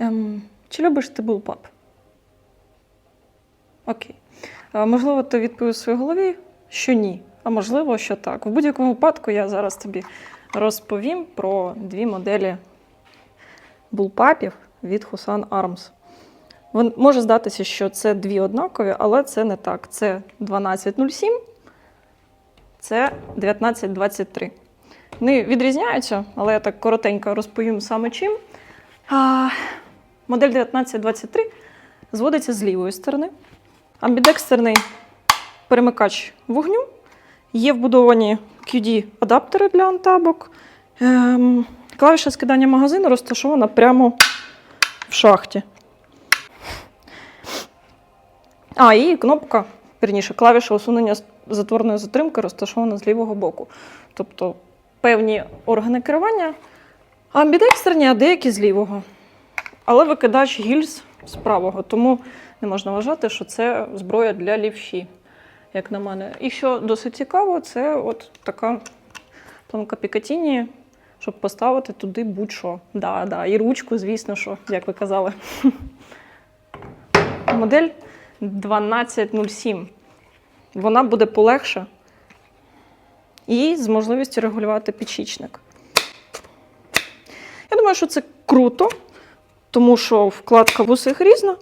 Ем, чи любиш ти булпап? Окей. Е, можливо, ти відповів у своїй голові, що ні. А можливо, що так. В будь-якому випадку я зараз тобі розповім про дві моделі булпапів від Husan Arms. Вон- Може здатися, що це дві однакові, але це не так. Це 1207, це 1923. Вони відрізняються, але я так коротенько розповім саме чим. А, модель 1923 зводиться з лівої сторони. Амбідекстерний перемикач вогню. Є вбудовані QD-адаптери для антабок. Ем, клавіша скидання магазину розташована прямо в шахті. А, і кнопка, вірніше, клавіша усунення затворної затримки розташована з лівого боку. Тобто певні органи керування амбідекстерні, а деякі з лівого. Але викидач гільз з правого, тому не можна вважати, що це зброя для лівші, як на мене. І що досить цікаво, це от така планка Пікатіні, щоб поставити туди будь-що. Да, да. І ручку, звісно, що, як ви казали. Модель 1207. Вона буде полегша і з можливістю регулювати підшічник. Я думаю, що це круто, тому що вкладка в усіх різна.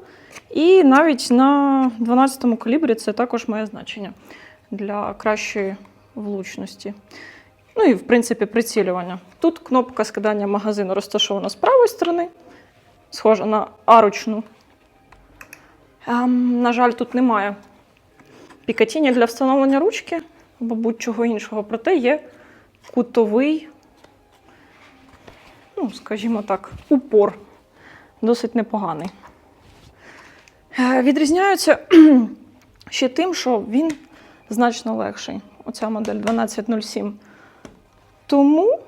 І навіть на 12-му калібрі це також має значення для кращої влучності. Ну і, в принципі, прицілювання. Тут кнопка скидання магазину розташована з правої сторони, схожа на арочну. Ем, на жаль, тут немає пікатіння для встановлення ручки або будь-чого іншого, проте є кутовий, ну, скажімо так, упор. Досить непоганий. Е, Відрізняються ще тим, що він значно легший. Оця модель 1207. Тому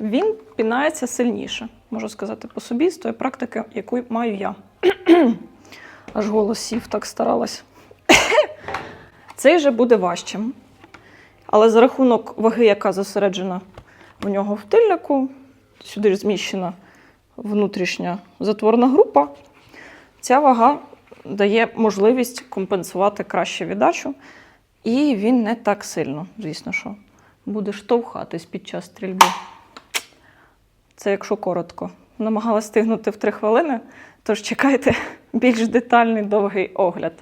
він пінається сильніше, можу сказати по собі, з тої практики, яку маю я. Аж голос сів, так старалась. Цей же буде важчим. Але за рахунок ваги, яка зосереджена в нього в тильнику, сюди ж зміщена внутрішня затворна група, ця вага дає можливість компенсувати краще віддачу, і він не так сильно, звісно, що буде штовхатись під час стрільби. Це якщо коротко. Намагалась стигнути в три хвилини, тож чекайте більш детальний довгий огляд.